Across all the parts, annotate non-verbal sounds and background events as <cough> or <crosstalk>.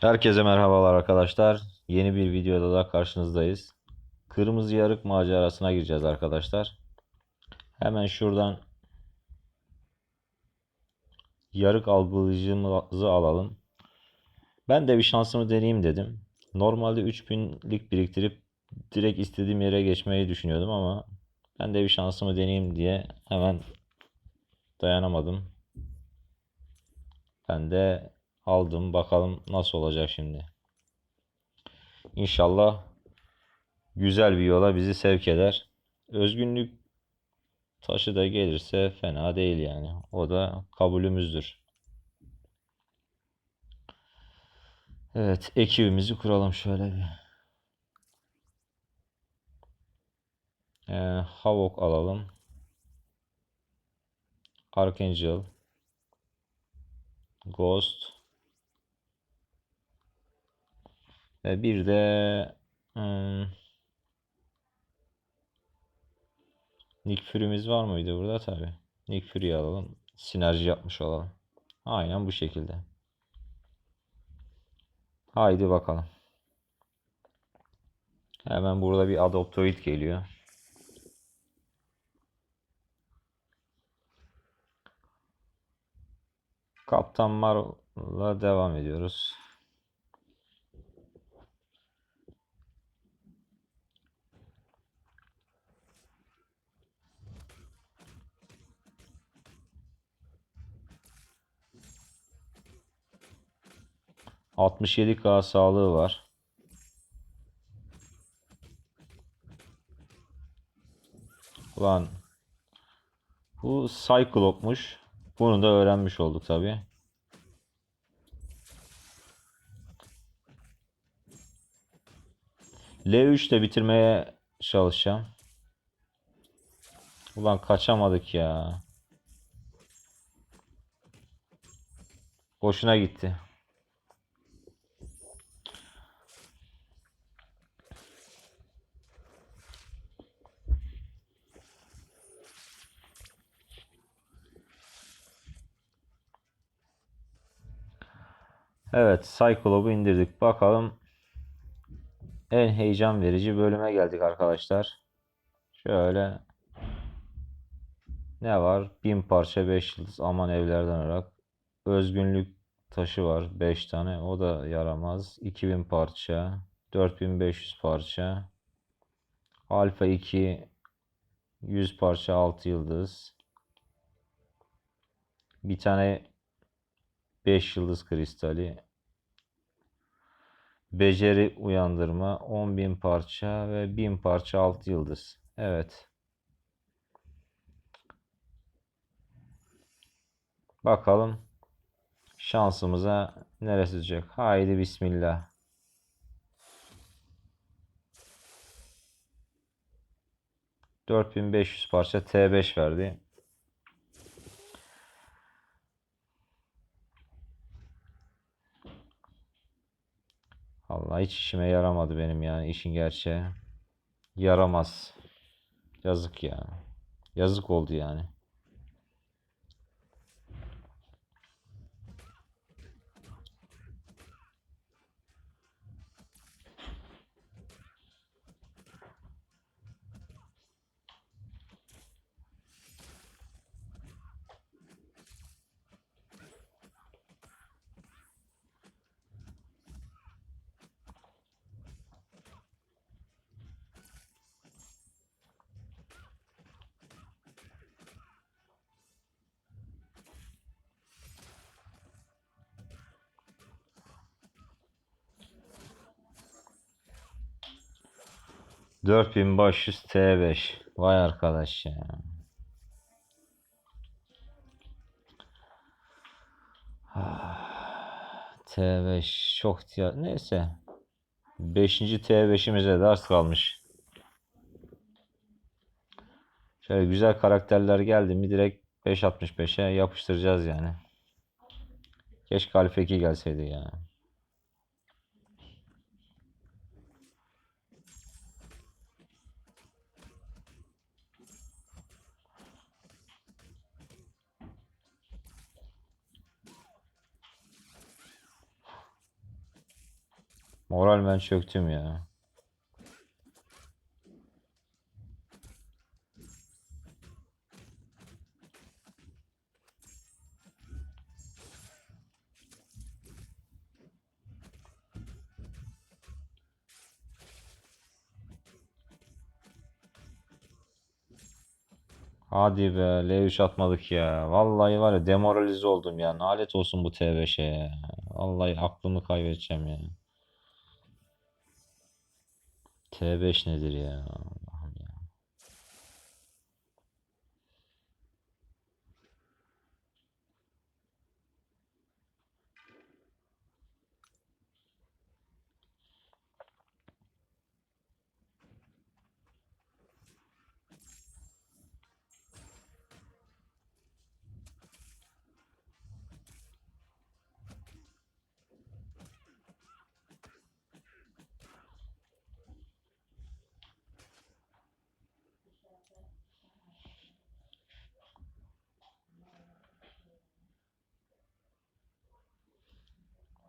Herkese merhabalar arkadaşlar. Yeni bir videoda da karşınızdayız. Kırmızı yarık macerasına gireceğiz arkadaşlar. Hemen şuradan yarık algılayıcımızı alalım. Ben de bir şansımı deneyeyim dedim. Normalde 3000'lik biriktirip direkt istediğim yere geçmeyi düşünüyordum ama ben de bir şansımı deneyeyim diye hemen dayanamadım. Ben de aldım. Bakalım nasıl olacak şimdi. İnşallah güzel bir yola bizi sevk eder. Özgünlük taşı da gelirse fena değil yani. O da kabulümüzdür. Evet, ekibimizi kuralım şöyle bir. Ee, Havok alalım. Archangel. Ghost. Ve bir de hmm, Nick Fury'miz var mıydı burada? Tabi. Nick Fury'yi alalım. Sinerji yapmış olalım. Aynen bu şekilde. Haydi bakalım. Hemen burada bir Adoptoid geliyor. Kaptan Marvel'la devam ediyoruz. Altmış yedi K sağlığı var. Ulan bu Cyclope'muş. Bunu da öğrenmiş olduk tabi. L3 de bitirmeye çalışacağım. Ulan kaçamadık ya. Boşuna gitti. Evet, Cyclope'u indirdik. Bakalım en heyecan verici bölüme geldik arkadaşlar. Şöyle ne var? 1000 parça 5 yıldız aman evlerden olarak. Özgünlük taşı var 5 tane. O da yaramaz. 2000 parça, 4500 parça. Alfa 2 100 parça 6 yıldız. Bir tane 5 yıldız kristali. Beceri uyandırma 10.000 parça ve 1000 parça 6 yıldız. Evet. Bakalım şansımıza neresi düşecek. Haydi bismillah. ...4500 parça T5 verdi. Allah hiç işime yaramadı benim yani işin gerçeği. Yaramaz. Yazık ya. Yazık oldu yani. Dört bin beş yüz T5. Vay arkadaş ya. <sighs> Ah, T5 çok ya neyse. 5. T5'imize de kalmış. Şöyle güzel karakterler geldi mi direkt 5.65'e yapıştıracağız yani. Keşke Alfa 2 gelseydi ya. Moral ben çöktüm ya. Hadi be L3 atmadık ya. Vallahi var ya demoralize oldum ya. Nalet olsun bu T5'e ya. Vallahi aklımı kaybedeceğim ya. T5 nedir ya?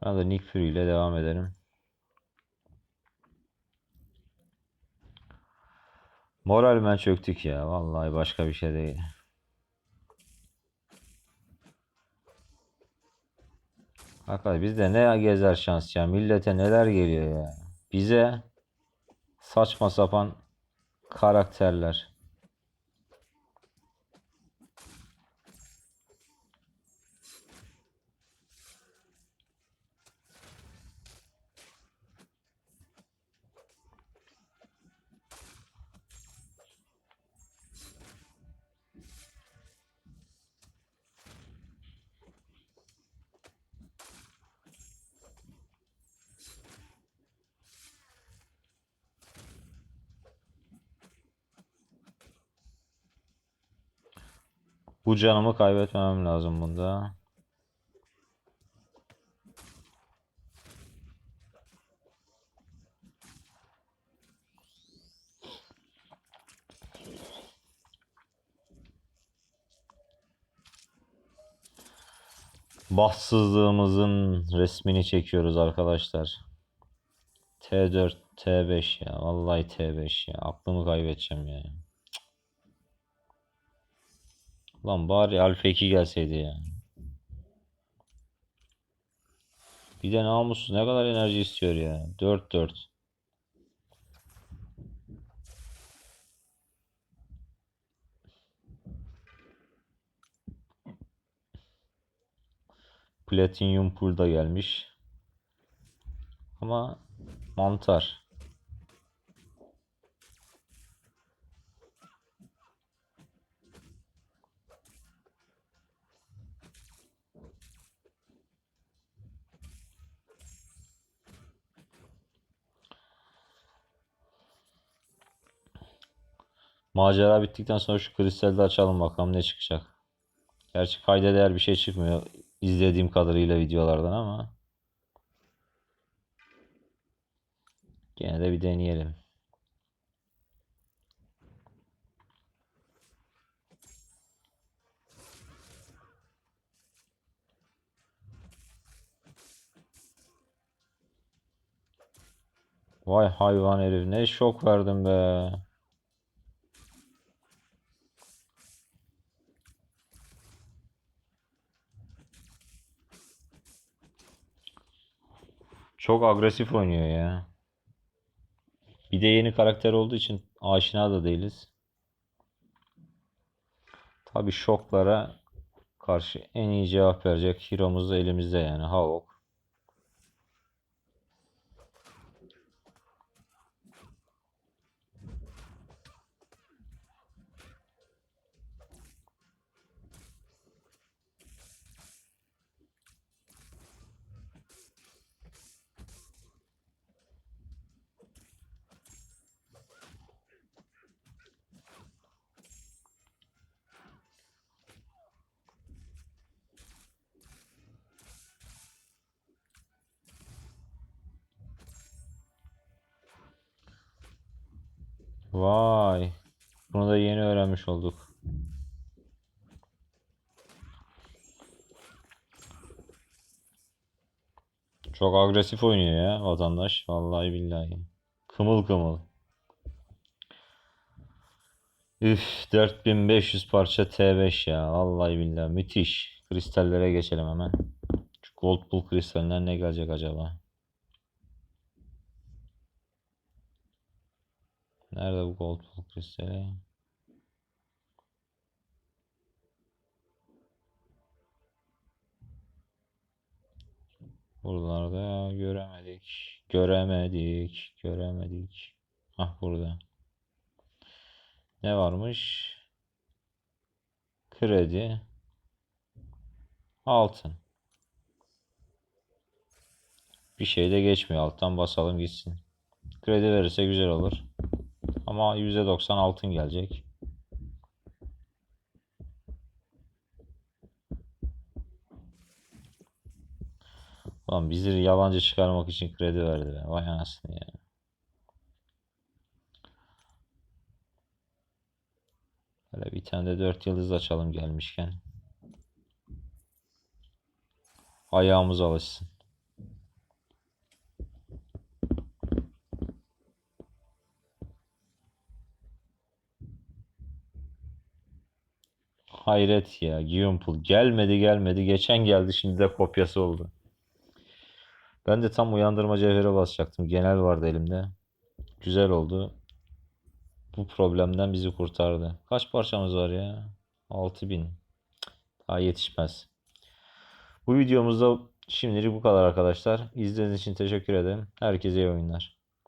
Hadi Nick Fury ile devam edelim. Moralmen çöktük ya. Vallahi başka bir şey değil. Hakikaten bizde ne gezer şans ya. Millete neler geliyor ya. Bize saçma sapan karakterler. Bu canımı kaybetmemem lazım bunda. Bahtsızlığımızın resmini çekiyoruz arkadaşlar. T4, T5 ya. Vallahi T5 ya. Aklımı kaybedeceğim ya. Lan bari Alfa 2 gelseydi ya. Bir de namussuz ne kadar enerji istiyor ya. 4 4. Platinum pool da gelmiş. Ama mantar. Macera bittikten sonra şu kristalde açalım bakalım ne çıkacak. Gerçi kayda değer bir şey çıkmıyor izlediğim kadarıyla videolardan ama gene de bir deneyelim. Vay hayvan herif ne şok verdim be. Çok agresif oynuyor ya. Bir de yeni karakter olduğu için aşina da değiliz. Tabi şoklara karşı en iyi cevap verecek hero'muz elimizde yani Havok. Vay. Bunu da yeni öğrenmiş olduk. Çok agresif oynuyor ya vatandaş. Vallahi billahi. Kımıl kımıl. Üf 4500 parça T5 ya. Vallahi billahi müthiş. Kristallere geçelim hemen. Şu Gold Bull kristalinden ne gelecek acaba? Nerede bu Gold Bull kristali? Buralarda göremedik. Göremedik. Göremedik. Ah burada. Ne varmış? Kredi. Altın. Bir şey de geçmiyor. Alttan basalım gitsin. Kredi verirse güzel olur. Ama %90 altın gelecek. Ulan bizi yalancı çıkarmak için kredi verdi be. Vay anasını ya. Böyle bir tane de 4 yıldız açalım gelmişken. Ayağımız alışsın. Hayret ya. Giyonpul gelmedi gelmedi. Geçen geldi şimdi de kopyası oldu. Ben de tam uyandırma cevheri basacaktım. Genel vardı elimde. Güzel oldu. Bu problemden bizi kurtardı. Kaç parçamız var ya? 6000. Daha yetişmez. Bu videomuzda şimdilik bu kadar arkadaşlar. İzlediğiniz için teşekkür ederim. Herkese iyi oyunlar.